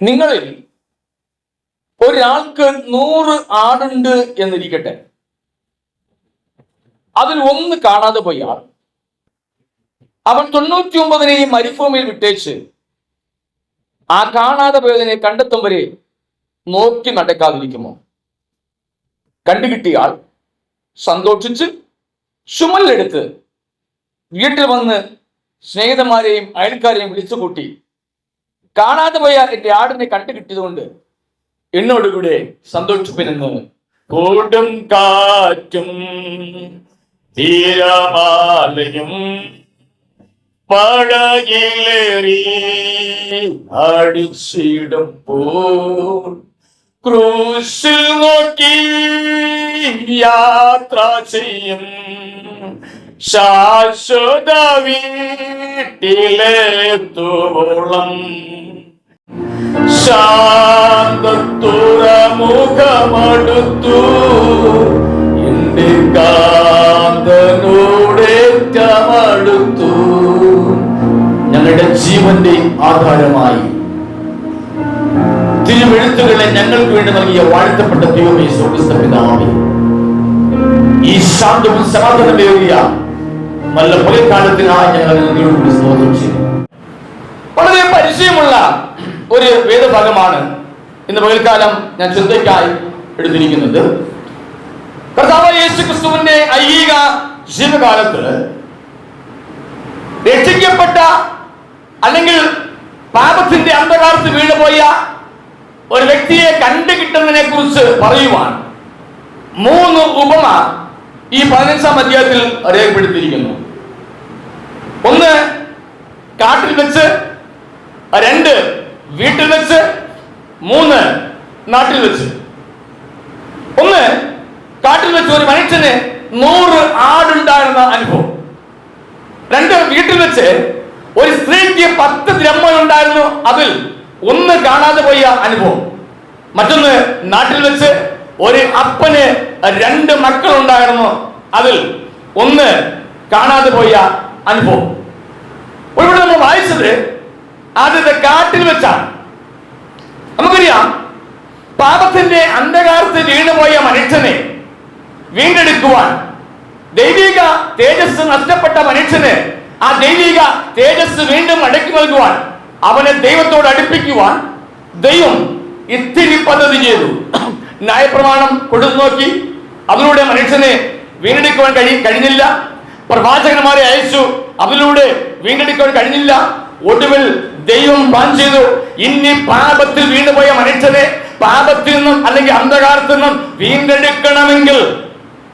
നിങ്ങളിൽ ഒരാൾക്ക് നൂറ് ആടുണ്ട് എന്നിരിക്കട്ടെ. അതിൽ ഒന്ന് കാണാതെ പോയാൽ അവൻ തൊണ്ണൂറ്റി ഒമ്പതിനെയും മരുഭൂമിയിൽ വിട്ടേച്ച് ആ കാണാതെ പോയതിനെ കണ്ടെത്തും വരെ നോക്കി നടക്കാതിരിക്കുമോ? കണ്ടുകിട്ടിയാൽ സന്തോഷിച്ച് ചുമലെടുത്ത് വീട്ടിൽ വന്ന് സ്നേഹിതന്മാരെയും അയൽക്കാരെയും വിളിച്ചു കൂട്ടി കാണാതെ പോയ എന്റെ ആടിനെ കണ്ടു കിട്ടിയതുകൊണ്ട് എന്നോടുകൂടെ സന്തോഷിപ്പിനെന്ന് കൂടും കാറ്റും തീരമാലയും പടകിലേറി അടിച്ചിടുമ്പോൾ ക്രൂശിൽ നോക്കി യാത്ര ചെയ്യും. ശാശ്വത വീട്ടിലെത്തുവോളം ശാന്തത്തുറമുഖമടുത്തു എന്റെ കാന്തനോടേറ്റമടുത്തു. ഞങ്ങളുടെ ജീവന്റെ ആധാരമായി. തിരുവെഴുത്തുകളെ ഞങ്ങൾക്ക് വേണ്ടി നൽകിയ വാഴ്ത്തപ്പെട്ട ദൈവമേ സ്വർഗസ്ഥ പിതാവേ. ഈ ശാന്തവും സമാധാനമേറിയ ചെയ്യുന്നു വളരെ പരിചയമുള്ള ഒരു വേദഭാഗമാണ് ഇന്ന് പകൽക്കാലം ഞാൻ ചിന്തയ്ക്കായി എടുത്തിരിക്കുന്നത്. കർത്താവ് യേശു ക്രിസ്തുവിന്റെ ഐഹിക ജീവകാലത്ത് രക്ഷിക്കപ്പെട്ട അല്ലെങ്കിൽ പാപത്തിന്റെ അന്ധകാരത്ത് വീണുപോയ ഒരു വ്യക്തിയെ കണ്ടുകിട്ടുന്നതിനെ കുറിച്ച് പറയുവാൻ മൂന്ന് ഉപമ ഈ പതിനഞ്ചാം അധ്യായത്തിൽ രേഖപ്പെടുത്തിയിരിക്കുന്നു. ഒന്ന് കാട്ടിൽ വെച്ച് രണ്ട് വീട്ടിൽ വെച്ച് മൂന്ന് നാട്ടിൽ വെച്ച്. ഒന്ന് കാട്ടിൽ വെച്ച് ഒരു മനുഷ്യന് നൂറ് ആടുണ്ടായിരുന്ന അനുഭവം. രണ്ട് വീട്ടിൽ വെച്ച് ഒരു സ്ത്രീക്ക് പത്ത് ദ്രഹ്മം ഉണ്ടായിരുന്നു അതിൽ ഒന്ന് കാണാതെ പോയ അനുഭവം. മറ്റൊന്ന് നാട്ടിൽ വെച്ച് ഒരു അപ്പന് രണ്ട് മക്കൾ ഉണ്ടായിരുന്നു അതിൽ ഒന്ന് കാണാതെ പോയ അനുഭവം. ഇവിടെ നമ്മൾ വായിച്ചത് ആദ്യത്തെ കാട്ടിൽ വെച്ചാണ്. നമുക്കറിയാം പാപത്തിന്റെ അന്ധകാരത്തിൽ വീണുപോയ മനുഷ്യനെ വീണ്ടെടുക്കുവാൻ ദൈവിക തേജസ് നഷ്ടപ്പെട്ട മനുഷ്യന് ആ ദൈവിക തേജസ് വീണ്ടും അടക്കി നൽകുവാൻ അവനെ ദൈവത്തോട് അടുപ്പിക്കുവാൻ ദൈവം ഇത്തിരി പദ്ധതി ചെയ്തു. ന്യായപ്രമാണം കൊടുത്തു നോക്കി. അതിലൂടെ മനുഷ്യനെ വീണ്ടെടുക്കുവാൻ കഴി കഴിഞ്ഞില്ല. പ്രവാചകന്മാരെ അയച്ചു. അതിലൂടെ വീണ്ടെടുക്കാൻ കഴിഞ്ഞില്ല. ഒടുവിൽ ദൈവം പ്ലാൻ ചെയ്തു ഇനി പാപത്തിൽ വീണുപോയ മനുഷ്യനെ പാപത്തിൽ നിന്നും അല്ലെങ്കിൽ അന്ധകാരത്തിൽ നിന്നും വീണ്ടെടുക്കണമെങ്കിൽ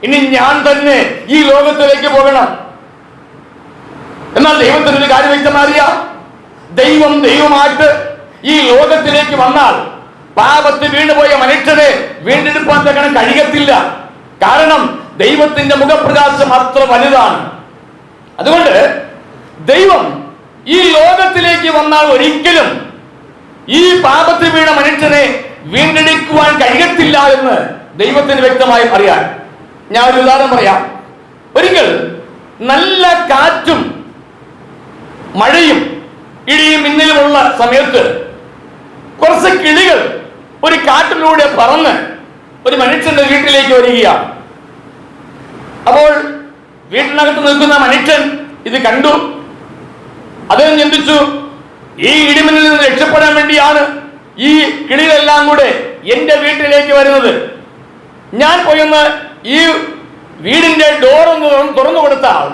ഇനി ഞാൻ തന്നെ ഈ ലോകത്തിലേക്ക് പോകണം. എന്നാൽ ദൈവത്തിന് ഒരു കാര്യം വ്യക്തമറിയാം ദൈവം ദൈവമായിട്ട് ഈ ലോകത്തിലേക്ക് വന്നാൽ പാപത്തിൽ വീണുപോയ മനുഷ്യനെ വീണ്ടെടുപ്പാൻ തക്കണം കഴിയത്തില്ല. കാരണം ദൈവത്തിന്റെ മുഖപ്രകാശം അത്ര വലുതാണ്. അതുകൊണ്ട് ദൈവം ഈ ലോകത്തിലേക്ക് വന്നാൽ ഒരിക്കലും ഈ പാപത്തിൽ വീണ മനുഷ്യനെ വീണ്ടെടുക്കുവാൻ കഴിയത്തില്ല എന്ന് ദൈവത്തിന് വ്യക്തമായി അറിയാൻ ഞാൻ ഒരു ഉദാഹരണം പറയാം. ഒരിക്കൽ നല്ല കാറ്റും മഴയും ഇടിയും മിന്നലുമുള്ള സമയത്ത് കുറച്ച് കിളികൾ ഒരു കാറ്റിലൂടെ പറന്ന് ഒരു മനുഷ്യന്റെ വീട്ടിലേക്ക് വരികയാണ്. അപ്പോൾ വീട്ടിനകത്ത് നിൽക്കുന്ന മനുഷ്യൻ ഇത് കണ്ടു. അദ്ദേഹം ചിന്തിച്ചു ഈ ഇടിമിന്നിൽ നിന്ന് രക്ഷപ്പെടാൻ വേണ്ടിയാണ് ഈ കിളികളെല്ലാം കൂടെ എന്റെ വീട്ടിലേക്ക് വരുന്നത്. ഞാൻ പോയൊന്ന് ഈ വീടിന്റെ ഡോറൊന്ന് തുറന്നു കൊടുത്താൽ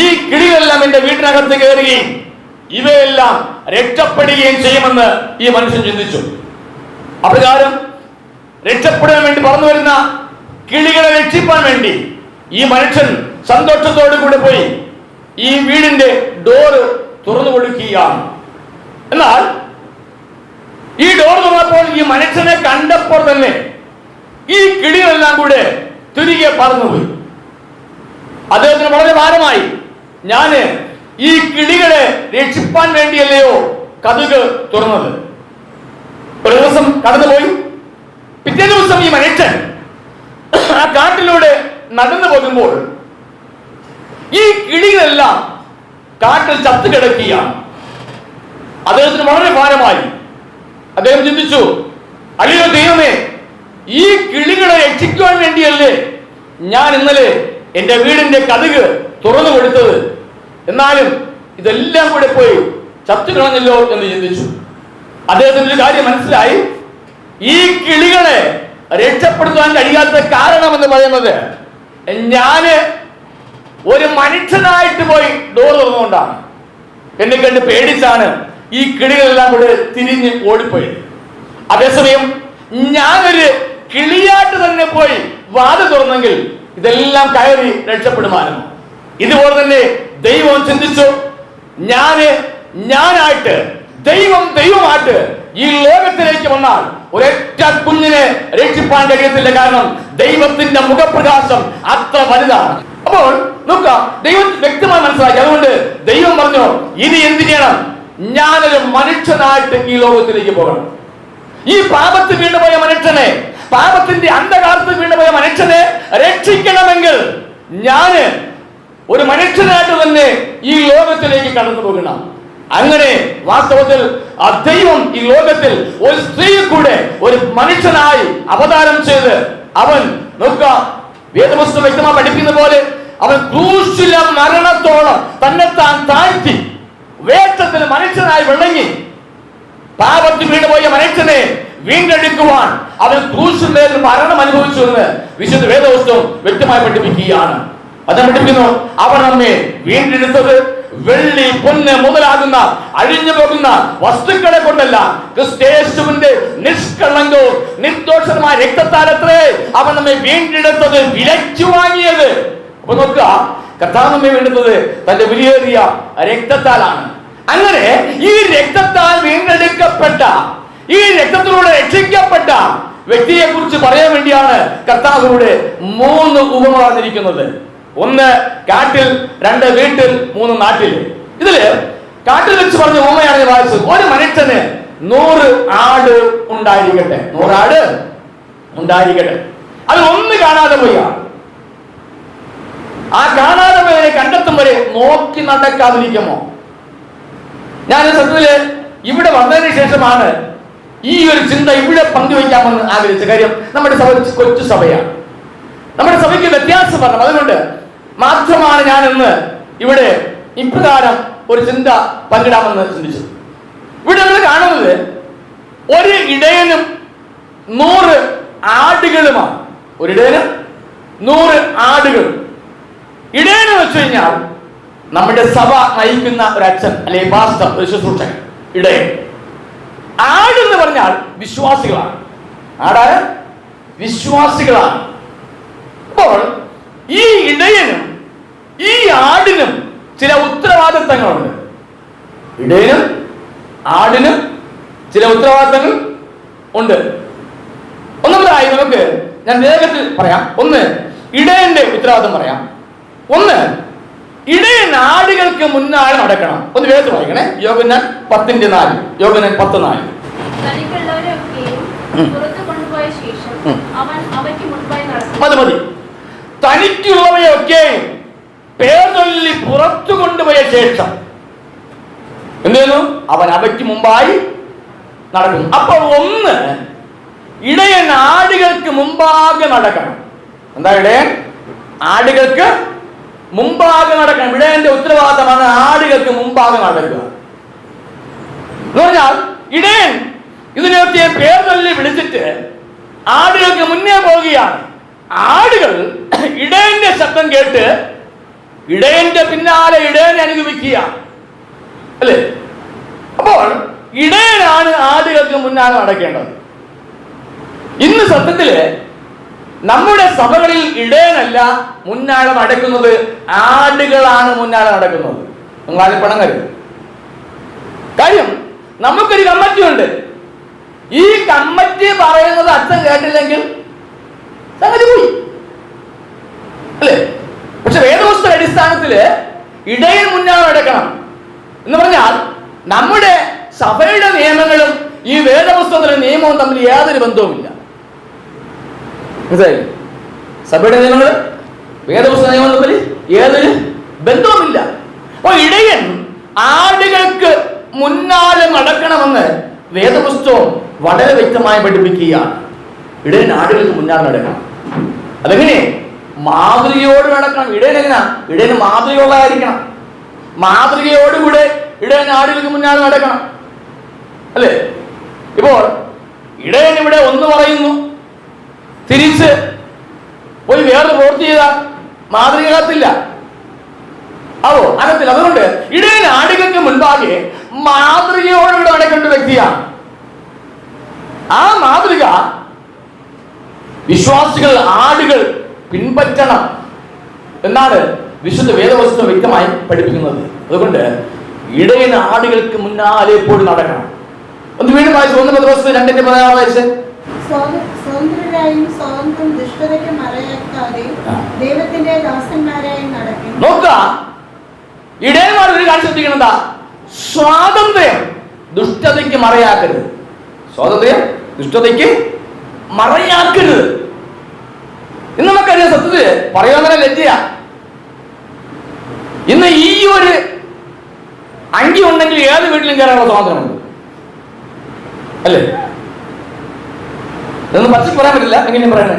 ഈ കിളികളെല്ലാം എന്റെ വീട്ടിനകത്ത് കയറുകയും ഇവയെല്ലാം രക്ഷപ്പെടുകയും ചെയ്യുമെന്ന് ഈ മനുഷ്യൻ ചിന്തിച്ചു. അപ്രകാരം രക്ഷപ്പെടാൻ വേണ്ടി പറന്നു വരുന്ന കിളികളെ രക്ഷിപ്പാൻ വേണ്ടി ഈ മനുഷ്യൻ സന്തോഷത്തോടു കൂടെ പോയി ഈ വീടിന്റെ ഡോറ് തുറന്നു കൊടുക്കുകയാണ്. എന്നാൽ ഈ ഡോർ തുറന്നപ്പോൾ ഈ മനുഷ്യനെ കണ്ടപ്പോൾ തന്നെ ഈ കിളികളെല്ലാം കൂടെ തിരികെ പറന്നുപോയി അദ്ദേഹത്തിന് വളരെ ഭാരമായി ഞാൻ ഈ കിളികളെ രക്ഷിപ്പാൻ വേണ്ടിയല്ലയോ കതുക് തുറന്നത്? ഒരു ദിവസം കടന്നുപോയി. പിറ്റേ ദിവസം ഈ മനുഷ്യൻ ആ കാട്ടിലൂടെ നടന്നു പോകുമ്പോൾ ഈ കിളികളെല്ലാം കാട്ടിൽ ചത്തു കിടക്കുകയാണ്. അദ്ദേഹത്തിന് വളരെ ഭാരമായി. അദ്ദേഹം ചിന്തിച്ചു അല്ലയോ ദൈവമേ ഈ കിളികളെ രക്ഷിക്കുവാൻ വേണ്ടിയല്ലേ ഞാൻ ഇന്നലെ എന്റെ വീടിന്റെ കതുക് തുറന്നു കൊടുത്തത്? എന്നാലും ഇതെല്ലാം കൂടെ പോയി ചത്തു കളഞ്ഞല്ലോ എന്ന് ചിന്തിച്ചു. അദ്ദേഹത്തിന് ഒരു കാര്യം മനസ്സിലായി. ഈ കിളികളെ രക്ഷപ്പെടുത്താൻ കഴിയാത്ത കാരണം എന്ന് പറയുന്നത് ഞാൻ ഒരു മനുഷ്യനായിട്ട് പോയി ഡോർ തുറന്നുകൊണ്ടാണ്. എന്നെ കണ്ട് പേടിച്ചാണ് ഈ കിളികളെല്ലാം കൂടെ തിരിഞ്ഞ് ഓടിപ്പോയത്. അതേസമയം ഞാനൊരു കിളിയായിട്ട് തന്നെ പോയി വാത് തുറന്നെങ്കിൽ ഇതെല്ലാം കയറി രക്ഷപ്പെടുമായിരുന്നു. ഇതുപോലെ തന്നെ ദൈവം ചിന്തിച്ചു ഞാൻ ഞാനായിട്ട് ദൈവം ദൈവമായിട്ട് ഈ ലോകത്തിലേക്ക് വന്നാൽ ഒരൊറ്റ കുഞ്ഞിനെ രക്ഷിപ്പാൻ കഴിയത്തില്ല. കാരണം ദൈവത്തിന്റെ മുഖപ്രകാശം അത്ര വലുതാണ്. അപ്പോൾ നോക്കുക ദൈവം വ്യക്തമായി മനസ്സിലാക്കി. അതുകൊണ്ട് ദൈവം പറഞ്ഞു ഇനി എന്ത് ചെയ്യണം? ഞാനൊരു മനുഷ്യനായിട്ട് ഈ ലോകത്തിലേക്ക് പോകണം. ഈ പാപത്തിൽ വീണുപോയ മനുഷ്യനെ പാപത്തിന്റെ അന്ധകാലത്ത് വീണുപോയ മനുഷ്യനെ രക്ഷിക്കണമെങ്കിൽ ഞാൻ ഒരു മനുഷ്യനായിട്ട് തന്നെ ഈ ലോകത്തിലേക്ക് കടന്നു പോകണം അങ്ങനെ വാസ്തവത്തിൽ ദൈവം ഈ ലോകത്തിൽ ഒരു സ്ത്രീയെ കൂടെ ഒരു മനുഷ്യനായി അവതാരം ചെയ്ത് അവൻ നോക്കുക വേദപുസ്തകം വ്യക്തമായി പഠിക്കുന്ന പോലെ അവൻ ക്രൂശില മരണത്തോളം തന്നെ താൻ താഴ്ത്തി വേഷത്തിന് മനുഷ്യനായി വിളങ്ങി പാപത്തിൽ വീണുപോയ മനുഷ്യനെ വീണ്ടെടുക്കുവാൻ അവൻ ക്രൂശിന്മേൽ മരണം അനുഭവിച്ചു എന്ന് വിശുദ്ധ വേദപുസ്തകം വ്യക്തമായി പഠിപ്പിക്കുകയാണ്. അത് പഠിപ്പിക്കുന്നു അവർ നമ്മെ വീണ്ടെടുത്തത് വെള്ളി പൊന്ന് മുതലാകുന്ന അഴിഞ്ഞു പോകുന്ന വസ്തുക്കളെ കൊണ്ടല്ല. ക്രിസ്തേശുവിന്റെ നിഷ്കളങ്കവും നിർദോഷമായ രക്തത്താലത്രേ അവൻ നമ്മെ വീണ്ടെടുത്തത് വിലച്ചു വാങ്ങിയത്. അപ്പൊ നോക്കുക കർത്താവ് നമ്മെ വീണ്ടെടുത്തത് തന്റെ വിലയേറിയ രക്തത്താലാണ്. അങ്ങനെ ഈ രക്തത്താൽ വീണ്ടെടുക്കപ്പെട്ട ഈ രക്തത്തിലൂടെ രക്ഷിക്കപ്പെട്ട വ്യക്തിയെ കുറിച്ച് പറയാൻ വേണ്ടിയാണ് കർത്താവിലൂടെ മൂന്ന് ഉപമ പറഞ്ഞിരിക്കുന്നത്. ഒന്ന് കാട്ടിൽ രണ്ട് വീട്ടിൽ മൂന്ന് നാട്ടിൽ. ഇതിൽ കാട്ടിൽ വെച്ച് പറഞ്ഞ ഉപമയാണ് ഞാൻ വായിച്ചത്. ഒരു മനുഷ്യന് നൂറ് ആട് ഉണ്ടായിരിക്കട്ടെ. നൂറ് ആട് ഉണ്ടായിരിക്കട്ടെ. അത് ഒന്ന് കാണാതെ പോയി. ആ കാണാതെ പോയവരെ കണ്ടെത്തും വരെ നോക്കി നടക്കാതിരിക്കുമോ? ഞാൻ സത്യത്തിൽ ഇവിടെ വന്നതിന് ശേഷമാണ് ഈ ഒരു ചിന്ത ഇവിടെ പങ്കുവയ്ക്കാമെന്ന് ആഗ്രഹിച്ച കാര്യം. നമ്മുടെ സഭ കൊച്ചു സഭയാണ്. നമ്മുടെ സഭയ്ക്ക് വ്യത്യാസം പറഞ്ഞു അതുകൊണ്ട് മാത്രമാണ് ഞാൻ ഇന്ന് ഇവിടെ ഇപ്രകാരം ഒരു ചിന്ത പങ്കിടാമെന്ന് ചിന്തിച്ചു. ഇവിടെ നമ്മൾ കാണുന്നത് ഒരു ഇടയനും നൂറ് ആടുകളുമാണ്. ഒരു നൂറ് ആടുകൾ ഇടയന് വെച്ച് കഴിഞ്ഞാൽ നമ്മുടെ സഭ നയിക്കുന്ന ഒരു അച്ഛൻ അല്ലെങ്കിൽ പാസ്റ്റർ ഇടയൻ. ആട് എന്ന് പറഞ്ഞാൽ വിശ്വാസികളാണ്. ആടാര്? വിശ്വാസികളാണ്. അപ്പോൾ ഈ ഇടയനും ഈ ആടിനും ചില ഉത്തരവാദിത്തങ്ങളുണ്ട്. ഇടയനും ആടിനും ചില ഉത്തരവാദിത്തങ്ങൾ ഉണ്ട്. ഒന്നാമതായി നമുക്ക് ഞാൻ വേഗത്തിൽ പറയാം. ഒന്ന് ഇടയന്റെ ഉത്തരവാദിത്തം പറയാം. ഒന്ന് ഇടയൻ ആടുകൾക്ക് മുന്നാളെ നടക്കണം. ഒന്ന് വേഗത്തിൽ വായിക്കണേ. യോഗനാൻ പത്തിന്റെ നാല്. യോഗനാൻ പത്ത് നാല്. മതി മതി. തനിക്കുള്ളവയൊക്കെ പേർചൊല്ലി പുറത്തു കൊണ്ടുപോയ ശേഷം എന്ത് ചെയ്യുന്നു? അവൻ അവയ്ക്ക് മുമ്പായി നടക്കുന്നു. അപ്പോൾ ഒന്ന് ഇടയൻ ആടുകൾക്ക് മുമ്പാകെ നടക്കണം. എന്താ ഇടയൻ? ആടുകൾക്ക് മുമ്പാകെ നടക്കണം. ഇടയന്റെ ഉത്തരവാദിത്തമാണ് ആടുകൾക്ക് മുമ്പാകെ നടക്കുക. എന്ന് പറഞ്ഞാൽ ഇടയൻ ഇതിനൊക്കെ പേർ തല്ലി വിളിച്ചിട്ട് ആടുകൾക്ക് മുന്നേ പോവുകയാണ്. ആടുകൾ ഇടയന്റെ ശബ്ദം കേട്ട് ഇടയന്റെ പിന്നാലെ ഇടയനെ അനുഗമിക്കുക. അല്ലേ? അപ്പോൾ ഇടയനാണ് ആടുകൾക്ക് മുന്നാലെ നടക്കേണ്ടത്. ഇന്ന് സത്യത്തിൽ നമ്മുടെ സഭകളിൽ ഇടയനല്ല മുന്നാളെ നടക്കുന്നത് ആടുകളാണ് മുന്നാളെ നടക്കുന്നത്. നിങ്ങൾ ആരും പണം കരുത് കാര്യം നമുക്കൊരു കമ്മിറ്റി ഉണ്ട്. ഈ കമ്മിറ്റി പറയുന്നത് അച്ഛൻ കേട്ടില്ലെങ്കിൽ സംഗതി പോയി അല്ലേ പക്ഷെ വേദപുസ്തക ഇടയിൽ മുന്നാണ് എടുക്കണം. എന്ന് പറഞ്ഞാൽ നമ്മുടെ സഭയുടെ നിയമങ്ങളും ഈ വേദപുസ്തകത്തിലെ നിയമവും തമ്മിൽ യാതൊരു ബന്ധവുമില്ല. മനസ്സിലായി സഭയുടെ നിയമങ്ങൾ വേദപുസ്തക നിയമം തമ്മിൽ ഏതൊരു ബന്ധവുമില്ല. അപ്പൊ ഇടയൻ ആടുകൾക്ക് മുന്നാലെ നടക്കണമെന്ന് വേദപുസ്തകം വളരെ വ്യക്തമായി പഠിപ്പിക്കുകയാണ്. ഇടയൻ ആടുകൾക്ക് മുന്നാലും നടക്കണം. അതെങ്ങനെ? മാതൃകയോട് നടക്കണം. ഇടയൻ എങ്ങനെയാ ഇടയന് മാതൃകയുള്ളതായിരിക്കണം. മാതൃകയോടുകൂടെ ഇടയൻ ആടുകൾക്ക് മുന്നാൽ നടക്കണം. അല്ലേ? ഇപ്പോൾ ഇടയൻ ഇവിടെ ഒന്ന് പറയുന്നു. തിരിച്ച് പോയി വേറെ പ്രവൃത്തി ചെയ്താൽ മാതൃകകത്തില്ല അതോ അകത്തില്ല അതുകൊണ്ട് ഇടയൻ ആടുകൾക്ക് മുൻപാകെ മാതൃകയോടുകൂടെ നടക്കേണ്ട വ്യക്തിയാണ് ആ മാതൃക വിശ്വാസികൾ ആടുകൾ പിൻപറ്റണം എന്നാണ് വിശുദ്ധ വേദവസ്തു വ്യക്തമായി പഠിപ്പിക്കുന്നത്. അതുകൊണ്ട് ഇടയൻ ആടുകൾക്ക് മുന്നാലെ എപ്പോഴും നടക്കണം. ഒന്ന് വീണ്ടും വായിച്ചു ഒന്ന് പത്ത് രണ്ടിന്റെ പതിനാറ് വയസ്സ്. ഇടയന്മാർ ഒരു കാര്യം ശ്രദ്ധിക്കണം എന്താ? സ്വാതന്ത്ര്യം ദുഷ്ടതയ്ക്ക് മറയാക്കരുത്. സ്വാതന്ത്ര്യം ദുഷ്ടതയ്ക്ക് മറയാക്കരുത്. ഇന്ന് നമുക്കറിയാം സത്യത്തിൽ പറയാൻ തന്നെ ലജ്ജയ ഇന്ന് ഈ ഒരു അങ്കി ഉണ്ടെങ്കിൽ ഏത് വീട്ടിലും കയറാനുള്ള സ്വാതന്ത്ര്യമുണ്ട് അല്ലേ? ഇതൊന്നും പച്ച പറയാൻ പറ്റില്ല എങ്ങനെയും പറയണേ.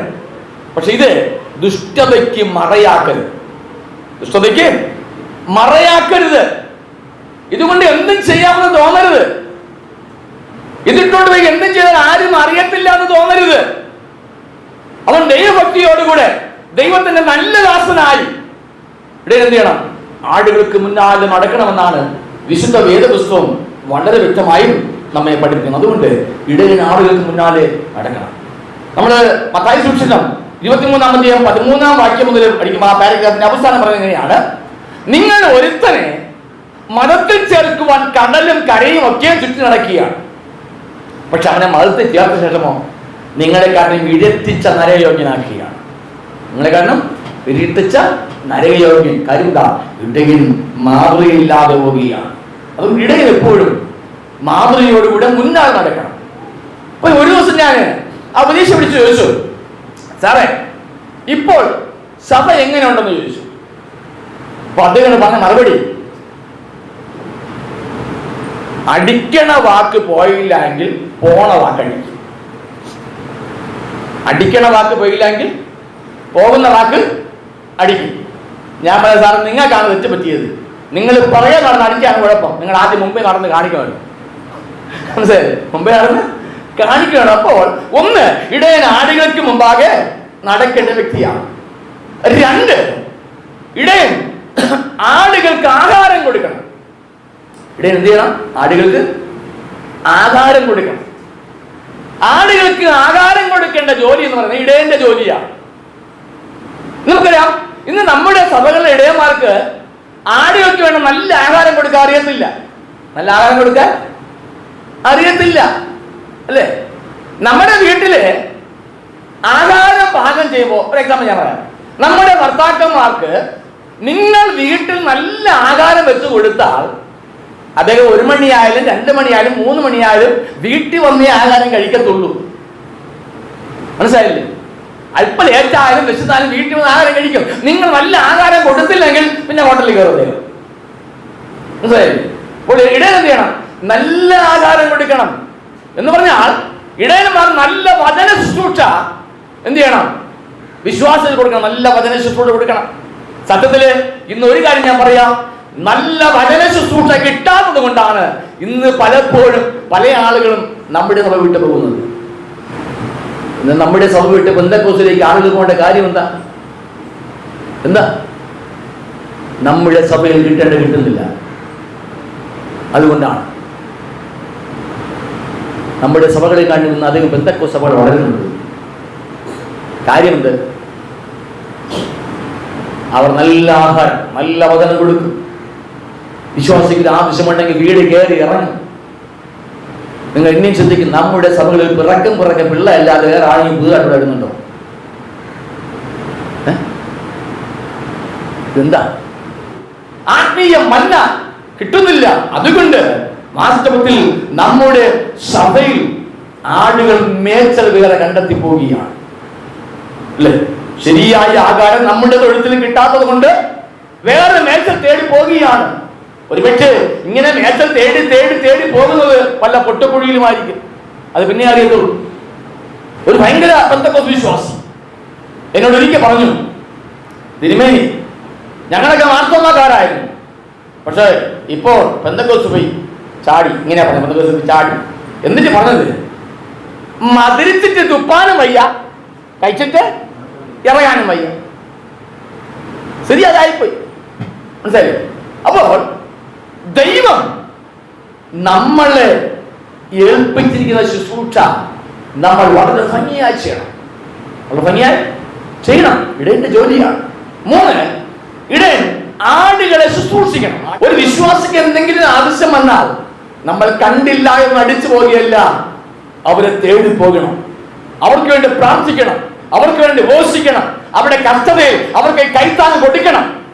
പക്ഷെ ഇത് ദുഷ്ടതയ്ക്ക് മറയാക്കരുത്. ദുഷ്ടതയ്ക്ക് മറയാക്കരുത്. ഇതുകൊണ്ട് എന്തും ചെയ്യാമെന്ന് തോന്നരുത്. ഇതിട്ടുകൊണ്ട് എന്തും ചെയ്താൽ ആരും അറിയത്തില്ല എന്ന് തോന്നരുത്. അതുകൊണ്ട് ദൈവഭക്തിയോടുകൂടെ ദൈവത്തിന്റെ നല്ല ദാസനായി. ഇവിടെ എന്ത് ചെയ്യണം? ആടുകൾക്ക് മുന്നാലും നടക്കണമെന്നാണ് വിശുദ്ധ വേദപുസ്തകം വളരെ വ്യക്തമായും നമ്മെ പഠിപ്പിക്കുന്നത്. അതുകൊണ്ട് ഇടയൻ ആടുകൾക്ക് മുന്നാലെ നടക്കണം. നമ്മൾ മത്തായി സൂക്ഷിക്കണം ഇരുപത്തിമൂന്നാമത്തെയും പതിമൂന്നാം വാക്യം മുതൽ പഠിക്കുമ്പോൾ ആ പാരഗ്രാഫിന്റെ അവസാനം പറയുന്നത് നിങ്ങൾ ഒരുത്തനെ മതത്തിൽ ചേർക്കുവാൻ കടലും കരയും ഒക്കെ ചുറ്റി നടക്കുകയാണ്. പക്ഷെ അവനെ മതത്തിൽ ചേർത്ത ശേഷമോ നിങ്ങളെ കാരണം വിരത്തിച്ച നരയോഗ്യനാക്കുകയാണ് നിങ്ങളെ കാരണം വിരത്തിച്ച നരയോഗ്യൻ കരുത ഇടയൻ മാതൃയില്ലാതെ പോവുകയാണ്. അതുകൊണ്ട് ഇടയിൽ എപ്പോഴും മാതൃകയോടുകൂടെ മുന്നാൾ നടക്കണം. അപ്പൊ ഒരു ദിവസം ഞാൻ ആ ഉപദേശം വിളിച്ച് ചോദിച്ചു. സാറേ ഇപ്പോൾ സഭ എങ്ങനെയുണ്ടെന്ന് ചോദിച്ചു. അപ്പൊ അദ്ദേഹം പറഞ്ഞ മറുപടി അടിക്കണ വാക്ക് പോയില്ല എങ്കിൽ പോണ വാക്ക് അടിക്കും അടിക്കണ വാക്ക് പോയില്ലെങ്കിൽ പോകുന്ന വാക്ക് അടിക്കും. ഞാൻ പറയാം സാർ നിങ്ങൾക്കാണ് തെറ്റ് പറ്റിയത്. നിങ്ങൾ പുറകെ നടന്ന് അടിക്കാണ് കുഴപ്പം. നിങ്ങൾ ആദ്യം മുമ്പേ നടന്ന് കാണിക്കണം മനസ്സിലായി? മുമ്പേ നടന്ന് കാണിക്കണം അപ്പോൾ ഒന്ന് ഇടയൻ ആടുകൾക്ക് മുമ്പാകെ നടക്കേണ്ട വ്യക്തിയാണ്. രണ്ട് ഇടയൻ ആടുകൾക്ക് ആഹാരം കൊടുക്കണം. ഇടയൻ എന്ത് ചെയ്യണം? ആടുകൾക്ക് ആഹാരം കൊടുക്കണം. ആടുകൾക്ക് ആഹാരം കൊടുക്കേണ്ട ജോലി എന്ന് പറയുന്നത് ഇടയന്റെ ജോലിയാണ് നമുക്കറിയാം ഇന്ന് നമ്മുടെ സഭകളിലെ ഇടയന്മാർക്ക് ആടുകൾക്ക് വേണം നല്ല ആഹാരം കൊടുക്കാൻ അറിയത്തില്ല. നല്ല ആഹാരം കൊടുക്കാൻ അറിയത്തില്ല അല്ലേ? നമ്മുടെ വീട്ടിലെ ആഹാരം പാകം ചെയ്യുമ്പോൾ ഒരു എക്സാമ്പിൾ ഞാൻ പറയാം. നമ്മുടെ ഭർത്താക്കന്മാർക്ക് നിങ്ങൾ വീട്ടിൽ നല്ല ആഹാരം വെച്ച് കൊടുത്താൽ അദ്ദേഹം ഒരു മണിയായാലും രണ്ട് മണിയായാലും മൂന്ന് മണിയായാലും വീട്ടിൽ വന്നേ ആഹാരം കഴിക്കത്തുള്ളൂ. മനസ്സിലായില്ലേ? അല്പം ലേറ്റായാലും വിശന്നാലും വീട്ടിൽ വന്ന് ആഹാരം കഴിക്കും. നിങ്ങൾ നല്ല ആഹാരം കൊടുത്തില്ലെങ്കിൽ പിന്നെ ഹോട്ടലിൽ കയറും മനസ്സിലായില്ലേ? അപ്പോൾ എന്ത് ചെയ്യണം? നല്ല ആഹാരം കൊടുക്കണം. എന്ന് പറഞ്ഞാൽ ഇടയന്മാർ നല്ല വചന ശുശ്രൂഷ എന്ത് ചെയ്യണം? വിശ്വാസത്തിൽ കൊടുക്കണം. നല്ല വചന ശുശ്രൂഷ കൊടുക്കണം. സത്യത്തിൽ ഇന്ന് ഒരു കാര്യം ഞാൻ പറയാം. നല്ല വചന ശുശ്രൂഷ കിട്ടാത്തത് കൊണ്ടാണ് ഇന്ന് പലപ്പോഴും പല ആളുകളും നമ്മുടെ സഭ വിട്ടു പോകുന്നത്. ഇന്ന് നമ്മുടെ സഭ വിട്ട് ബന്ധക്കോസിലേക്ക് ആളുകൾ പോകേണ്ട കാര്യം എന്താ? എന്താ? നമ്മുടെ സഭയിൽ കിട്ടേണ്ട കിട്ടുന്നില്ല. അതുകൊണ്ടാണ്. നമ്മുടെ സഭകളിൽ കണ്ടു നിന്ന് അധികം ബന്ധക്കോ സഭകൾ വളരുന്നുണ്ട്. കാര്യമുണ്ട് അവർ നല്ല ആഹാരം നല്ല വചനം കൊടുക്കും. വിശ്വാസിക്ക് ആവശ്യമുണ്ടെങ്കിൽ വീട് കയറി ഇറങ്ങും. നിങ്ങൾ ഇനിയും ചിന്തിക്കും നമ്മുടെ സഭകളിൽ പിറക്കം പിറക്കം പിള്ള അല്ലാതെ വേറെ ആരെയും പുതുതായിട്ട് വരുന്നുണ്ടോ എന്താ ആത്മീയ മന്ന കിട്ടുന്നില്ല. അതുകൊണ്ട് വാസ്തവത്തിൽ നമ്മുടെ സഭയിൽ ആടുകൾ മേച്ചൽ വേറെ കണ്ടെത്തി പോവുകയാണ് അല്ലേ? ശരിയായ ആകാരം നമ്മുടെ തൊഴുത്തിൽ കിട്ടാത്തത് കൊണ്ട് വേറെ മേച്ചൽ തേടി പോവുകയാണ് ഒരുപക്ഷെ ഇങ്ങനെ മേച്ചൽ തേടി തേടി തേടി പോകുന്നത് വല്ല പൊട്ടക്കുഴിയിലുമായിരിക്കും അത് പിന്നെ അറിയത്തുള്ളൂ. ഒരു ഭയങ്കര ബന്ധക്കൊസ് വിശ്വാസി എന്നോട് ഒരിക്കൽ പറഞ്ഞു തിരുമേനി ഞങ്ങളൊക്കെ മാർത്തോമാക്കാരായിരുന്നു. പക്ഷേ ഇപ്പോൾ പെന്തക്കോസ് പോയി ചാടി. ഇങ്ങനെ പറഞ്ഞു പെന്തക്കോസ് പോയി ചാടി. എന്നിട്ട് പറഞ്ഞത് മതിരിച്ചിട്ട് തുപ്പാനും വയ്യ കഴിച്ചിട്ട് ഇറങ്ങാനും വയ്യ. ശരി അതായിപ്പോയി മനസ്സിലായോ? അപ്പോൾ ദൈവം നമ്മളെ ഏൽപ്പിച്ചിരിക്കുന്ന ശുശ്രൂഷ നമ്മൾ വളരെ ഭംഗിയായി ചെയ്യണം. വളരെ ഭംഗിയായി ചെയ്യണം. ഇടേന്റെ ജോലിയാണ്. മൂന്ന് ഇടയൻ ആടുകളെ ശുശ്രൂഷിക്കണം. ഒരു വിശ്വാസിക്ക് എന്തെങ്കിലും ആവശ്യം വന്നാൽ നമ്മൾ കണ്ടില്ല എന്ന് അടിച്ചു പോകുകയല്ല അവരെ തേടി പോകണം. അവർക്ക് വേണ്ടി പ്രാർത്ഥിക്കണം. അവർക്ക് വേണ്ടി ഘോഷിക്കണം അവരുടെ കഷ്ടതയിൽ അവർക്ക് കൈത്താങ് കൊടുക്കണം.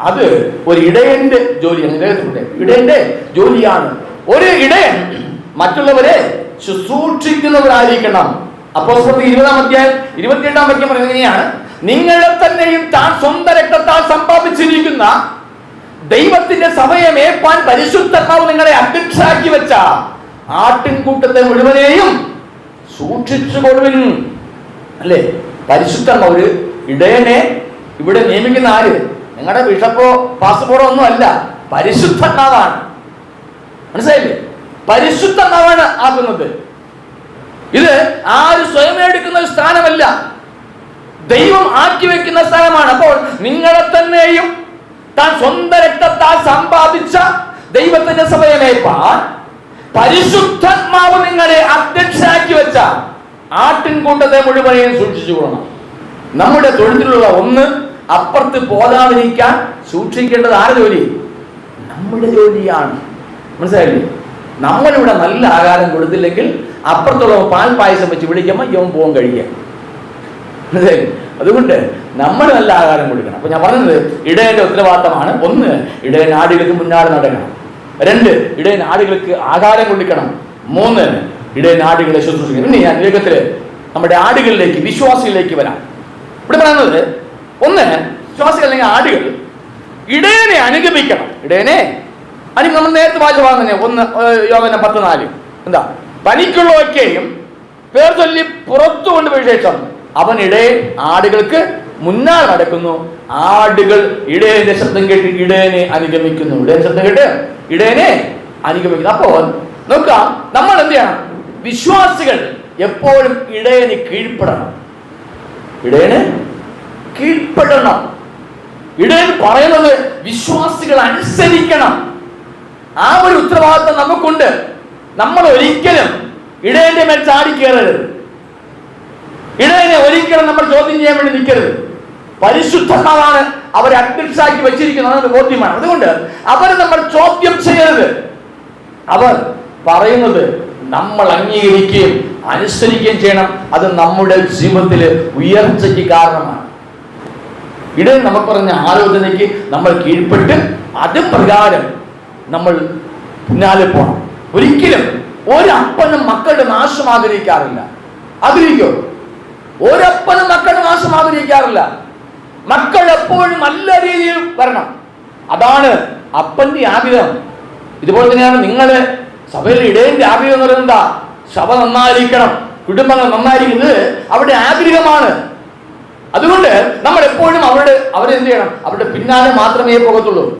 അത് ഒരു ഇടയന്റെ ജോലിയാണ് ഇടയത്തിന്റെ ഇടയന്റെ ജോലിയാണ്. ഒരു ഇടയൻ മറ്റുള്ളവരെ ശുശ്രൂഷിക്കുന്നവരായിരിക്കണം. അപ്പോൾ ഇരുപതാം അധ്യായം ഇരുപത്തിയെട്ടാം വാക്യം പറയുന്നത് ഇങ്ങനെയാണ്. നിങ്ങളെ തന്നെയും താൻ സ്വന്തം രക്തത്താൽ സമ്പാദിച്ചിരിക്കുന്ന ദൈവത്തിന്റെ സമയമേപ്പാൻ മേപ്പാൻ പരിശുദ്ധാത്മാവ് നിങ്ങളെ അധ്യക്ഷാക്കി വെച്ച ആട്ടിൻകൂട്ടത്തെ മുഴുവനെയും സൂക്ഷിച്ചുകൊള്ളുവിൻ. അല്ലേ? പരിശുദ്ധാത്മാവ് ഒരു ഇടയനെ ഇവിടെ നിയമിക്കുന്ന ആര്? നിങ്ങളുടെ ബിഷപ്പോ പാസ്പോർട്ടോ ഒന്നും അല്ല പരിശുദ്ധാത്മാവാണ് മനസ്സിലായില്ലേ? പരിശുദ്ധാത്മാവാണ് ആക്കുന്നത്. ഇത് ആര് സ്വയം എടുക്കുന്ന ഒരു സ്ഥാനമല്ല. ദൈവം ആക്കി വെക്കുന്ന സ്ഥലമാണ് അപ്പോൾ നിങ്ങളെ തന്നെയും താൻ സ്വന്തം രക്തത്താൽ സമ്പാദിച്ച ദൈവത്തിന്റെ സഭയെ മേപ്പാൻ പരിശുദ്ധാത്മാവ് നിങ്ങളെ അധ്യക്ഷനാക്കി വെച്ച ആട്ടിൻകൂട്ടത്തെ മുഴുവനെയും സൂക്ഷിച്ചു കൊള്ളണം. നമ്മുടെ തൊഴുത്തിലുള്ള ഒന്ന് അപ്പുറത്ത് പോകാതിരിക്കാൻ സൂക്ഷിക്കേണ്ടത് ആരുടെ ജോലി? നമ്മുടെ ജോലിയാണ്. മനസ്സിലായില്ലേ? നമ്മളിവിടെ നല്ല ആഹാരം കൊടുത്തില്ലെങ്കിൽ അപ്പുറത്തുള്ള പാൽ പായസം വെച്ച് വിളിക്കുമ്പോൾ ഇവൻ പോകാൻ കഴിയുക? അതുകൊണ്ട് നമ്മൾ നല്ല ആഹാരം കൊടുക്കണം. അപ്പൊ ഞാൻ പറഞ്ഞത് ഇടയന്റെ ഉത്തരവാദിത്തമാണ്. ഒന്ന് ഇടയൻ ആടുകൾക്ക് മുന്നാട് നടക്കണം. രണ്ട് ഇടയൻ ആടുകൾക്ക് ആഹാരം കൊടുക്കണം. മൂന്ന് ഇടയൻ ആടുകളെ ശുശ്രൂഷിക്കണം. പിന്നെ ഞാൻ വേഗത്തിൽ നമ്മുടെ ആടുകളിലേക്ക് വിശ്വാസികളിലേക്ക് വരാം. ഇവിടെ പറയുന്നത് ഒന്ന് വിശ്വാസികൾ അല്ലെങ്കിൽ ആടുകൾ. ഇടയനെ അനുഗമിക്കണം. ഇടയനെ അനു നമ്മൾ നേരത്തെ വായിച്ച വാങ്ങുന്നേ ഒന്ന് യോഗന പത്ത് നാല് എന്താ? പനിക്കുള്ളവയ്ക്കെയും പേർ ചൊല്ലി പുറത്തു കൊണ്ടുപോയ ശേഷം അവൻ ഇടയൻ ആടുകൾക്ക് മുന്നാൾ നടക്കുന്നു. ആടുകൾ ഇടയന്റെ ശബ്ദം കേട്ട് ഇടയനെ അനുഗമിക്കുന്നു. ഇടയൻ ശബ്ദം കേട്ട് ഇടയനെ അനുഗമിക്കുന്നു. അപ്പോൾ നോക്കാം നമ്മൾ എന്ത് ചെയ്യണം? വിശ്വാസികൾ എപ്പോഴും ഇടയന് കീഴ്പ്പെടണം. ഇടയന് കീഴ്പ്പെടണം. ഇടയൻ പറയുന്നത് വിശ്വാസികൾ അനുസരിക്കണം. ആ ഒരു ഉത്തരവാദിത്വം നമുക്കുണ്ട്. നമ്മൾ ഒരിക്കലും ഇടയന്റെ മേൽ ചാടി കയറരുത്. ഇടയനെ ഒരിക്കലും നമ്മൾ ചോദ്യം ചെയ്യാൻ വേണ്ടി നിൽക്കരുത്. പരിശുദ്ധമാണ് അവരെ അധ്യക്ഷാക്കി വെച്ചിരിക്കുന്നത് അതൊരു ബോധ്യമാണ്. അതുകൊണ്ട് അവരെ നമ്മൾ ചോദ്യം ചെയ്യരുത്. അവർ പറയുന്നത് നമ്മൾ അംഗീകരിക്കുകയും അനുസരിക്കുകയും ചെയ്യണം. അത് നമ്മുടെ ജീവിതത്തിൽ ഉയർച്ചയ്ക്ക് കാരണമാണ്. ഇടയിൽ നമ്മൾ പറഞ്ഞ ആലോചനയ്ക്ക് നമ്മൾ കീഴ്പ്പെട്ട് അത് പ്രകാരം നമ്മൾ പിന്നാലെ പോകണം ഒരിക്കലും ഒരപ്പനും മക്കളുടെ നാശം ആഗ്രഹിക്കാറില്ല. ആഗ്രഹിക്കോ? ഒരപ്പനും മക്കളുടെ നാശം ആഗ്രഹിക്കാറില്ല. മക്കൾ എപ്പോഴും നല്ല രീതിയിൽ വരണം. അതാണ് അപ്പന്റെ ആഗ്രഹം. ഇതുപോലെ തന്നെയാണ് നിങ്ങൾ സഭയിൽ ഇടയന്റെ ആഗ്രഹം എന്ന് പറയുന്നത് എന്താ? സഭ നന്നായിരിക്കണം. കുടുംബങ്ങൾ നന്നായിരിക്കുന്നത് അവിടെ ആഗ്രഹമാണ്. അതുകൊണ്ട് നമ്മൾ എപ്പോഴും അവരുടെ അവരെന്ത് ചെയ്യണം? അവരുടെ പിന്നാലെ മാത്രമേ പോകത്തുള്ളൂ.